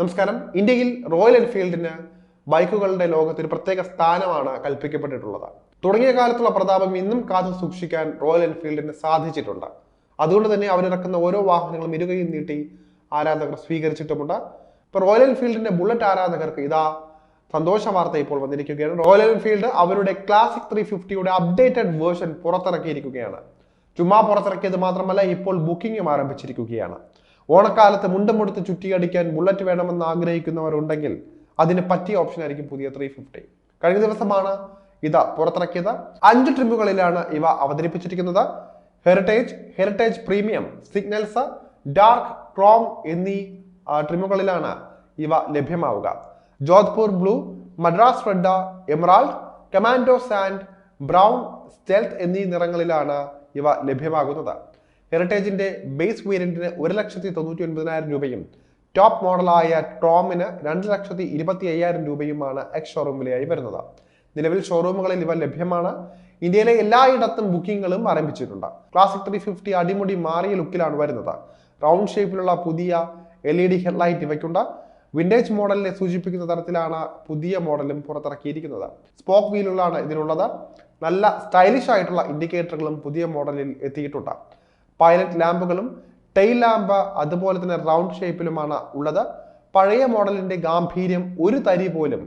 നമസ്കാരം. ഇന്ത്യയിൽ റോയൽ എൻഫീൽഡിന് ബൈക്കുകളുടെ ലോകത്ത് ഒരു പ്രത്യേക സ്ഥാനമാണ് കൽപ്പിക്കപ്പെട്ടിട്ടുള്ളത്. തുടങ്ങിയ കാലത്തുള്ള പ്രതാപം ഇന്നും കാത്തു സൂക്ഷിക്കാൻ റോയൽ എൻഫീൽഡിന് സാധിച്ചിട്ടുണ്ട്. അതുകൊണ്ട് തന്നെ അവരിറക്കുന്ന ഓരോ വാഹനങ്ങളും ഇരുകയും നീട്ടി ആരാധകർ സ്വീകരിച്ചിട്ടുമുണ്ട്. ഇപ്പൊ റോയൽ എൻഫീൽഡിന്റെ ബുള്ളറ്റ് ആരാധകർക്ക് ഇതാ സന്തോഷ വാർത്ത ഇപ്പോൾ വന്നിരിക്കുകയാണ്. റോയൽ എൻഫീൽഡ് അവരുടെ ക്ലാസിക് ത്രീ ഫിഫ്റ്റിയുടെ അപ്ഡേറ്റഡ് വേർഷൻ പുറത്തിറക്കിയിരിക്കുകയാണ്. ചുമ്മാ പുറത്തിറക്കിയത് മാത്രമല്ല ഇപ്പോൾ ബുക്കിംഗും ആരംഭിച്ചിരിക്കുകയാണ്. ഓണക്കാലത്ത് ചുറ്റി ചുറ്റിയടിക്കാൻ ബുള്ളറ്റ് വേണമെന്ന് ആഗ്രഹിക്കുന്നവരുണ്ടെങ്കിൽ അതിന് പറ്റിയ ഓപ്ഷൻ ആയിരിക്കും പുതിയ ത്രീ ഫിഫ്റ്റി കഴിഞ്ഞ ദിവസമാണ് ഇത് പുറത്തിറക്കിയത്. അഞ്ച് ട്രിമ്മുകളിലാണ് ഇവ അവതരിപ്പിച്ചിരിക്കുന്നത്. Heritage heritage premium signals dark chrome എന്നീ ട്രിമ്മുകളിലാണ് ഇവ ലഭ്യമാവുക. Jodhpur blue Madras red emerald commando sand brown stealth എന്നീ നിറങ്ങളിലാണ് ഇവ ലഭ്യമാകുന്നത്. ഹെറിറ്റേജിന്റെ ബേസ് വേരിയന്റിന് ഒരു ലക്ഷത്തി തൊണ്ണൂറ്റി ഒൻപതിനായിരം രൂപയും ടോപ്പ് മോഡലായ ട്രോമിന് രണ്ട് ലക്ഷത്തി ഇരുപത്തി അയ്യായിരം രൂപയുമാണ് എക്സ് ഷോറൂം വിലയായി വരുന്നത്. നിലവിൽ ഷോറൂമുകളിൽ ഇവ ലഭ്യമാണ്. ഇന്ത്യയിലെ എല്ലായിടത്തും ബുക്കിങ്ങുകളും ആരംഭിച്ചിട്ടുണ്ട്. ക്ലാസിക് ത്രീ ഫിഫ്റ്റി അടിമുടി മാറിയ ലുക്കിലാണ് വരുന്നത്. റൗണ്ട് ഷേപ്പിലുള്ള പുതിയ എൽ ഇ ഡി ഹെഡ്ലൈറ്റ് ഇവയ്ക്കുണ്ട്. വിന്റേജ് മോഡലിനെ സൂചിപ്പിക്കുന്ന തരത്തിലാണ് പുതിയ മോഡലും പുറത്തിറക്കിയിരിക്കുന്നത്. സ്പോക്ക് വീലുകളാണ് ഇതിനുള്ളത് നല്ല സ്റ്റൈലിഷ് ആയിട്ടുള്ള ഇൻഡിക്കേറ്ററുകളും പുതിയ മോഡലിൽ എത്തിയിട്ടുണ്ട്. പൈലറ്റ് ലാമ്പുകളും ടെയിൽ ലാമ്പ് അതുപോലെ തന്നെ റൗണ്ട് ഷേപ്പിലുമാണ് ഉള്ളത്. പഴയ മോഡലിന്റെ ഗാംഭീര്യം ഒരു തരി പോലും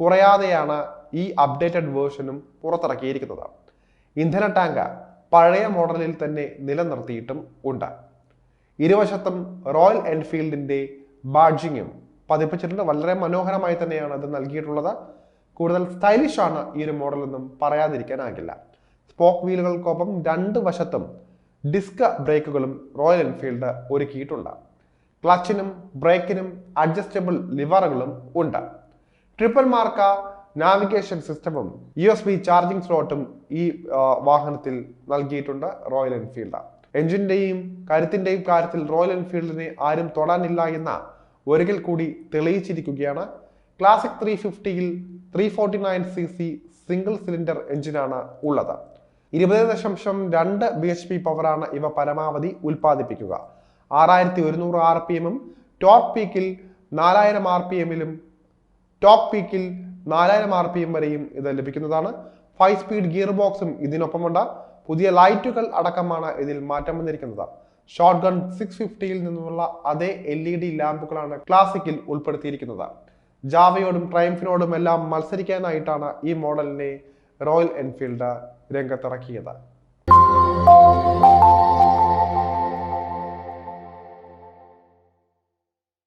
കുറയാതെയാണ് ഈ അപ്ഡേറ്റഡ് വേർഷനും പുറത്തിറക്കിയിരിക്കുന്നത്. ഇന്ധന ടാങ്ക് പഴയ മോഡലിൽ തന്നെ നിലനിർത്തിയിട്ടും ഉണ്ട്. ഇരുവശത്തും റോയൽ എൻഫീൽഡിന്റെ ബാഡ്ജിങ്ങും പതിപ്പിച്ചിട്ടുണ്ട്. വളരെ മനോഹരമായി തന്നെയാണ് അത് നൽകിയിട്ടുള്ളത്. കൂടുതൽ സ്റ്റൈലിഷ് ആണ് ഈ ഒരു മോഡലൊന്നും പറയാതിരിക്കാനാകില്ല. സ്പോക്ക് വീലുകൾക്കൊപ്പം രണ്ട് വശത്തും ഡിസ്ക് ബ്രേക്കുകളും റോയൽ എൻഫീൽഡ് ഒരുക്കിയിട്ടുണ്ട്. ക്ലച്ചിനും ബ്രേക്കിനും അഡ്ജസ്റ്റബിൾ ലിവറുകളും ഉണ്ട്. ട്രിപ്പിൾ മാർക്ക നാവിഗേഷൻ സിസ്റ്റവും യു എസ് ബി ചാർജിംഗ് സ്ലോട്ടും ഈ വാഹനത്തിൽ നൽകിയിട്ടുണ്ട് റോയൽ എൻഫീൽഡ്. എഞ്ചിന്റെയും കരുത്തിന്റെയും കാര്യത്തിൽ റോയൽ എൻഫീൽഡിനെ ആരും തൊടാനില്ല എന്ന ഒരിക്കൽ കൂടി തെളിയിച്ചിരിക്കുകയാണ്. Classic three ഫിഫ്റ്റിയിൽ three forty nine C C single cylinder എഞ്ചിനാണ് ഉള്ളത്. ഇരുപത് ദശാംശം രണ്ട് ബി എച്ച് പി പവറാണ് ഇവ പരമാവധി ഉൽപ്പാദിപ്പിക്കുക. ആറായിരത്തി ഒരുന്നൂറ് ആർ പി എമ്മും ടോപ്പ് പീക്കിൽ നാലായിരം ആർ പി എമ്മിലും ടോപ്പ് പീക്കിൽ നാലായിരം ആർ പി എം വരെയും ഇത് ലഭിക്കുന്നതാണ്. ഫൈവ് സ്പീഡ് ഗിയർ ബോക്സും ഇതിനൊപ്പമുണ്ട്. പുതിയ ലൈറ്റുകൾ അടക്കമാണ് ഇതിൽ മാറ്റം വന്നിരിക്കുന്നത്. ഷോർട്ട് ഗൺ സിക്സ് ഫിഫ്റ്റിയിൽ നിന്നുള്ള അതേ എൽ ഇ ഡി ലാമ്പുകളാണ് ക്ലാസിക്കിൽ ഉൾപ്പെടുത്തിയിരിക്കുന്നത്. ജാവയോടും ട്രയംഫിനോടും എല്ലാം മത്സരിക്കാനായിട്ടാണ് ഈ മോഡലിനെ റോയൽ എൻഫീൽഡ് രംഗത്തിറക്കിയത്.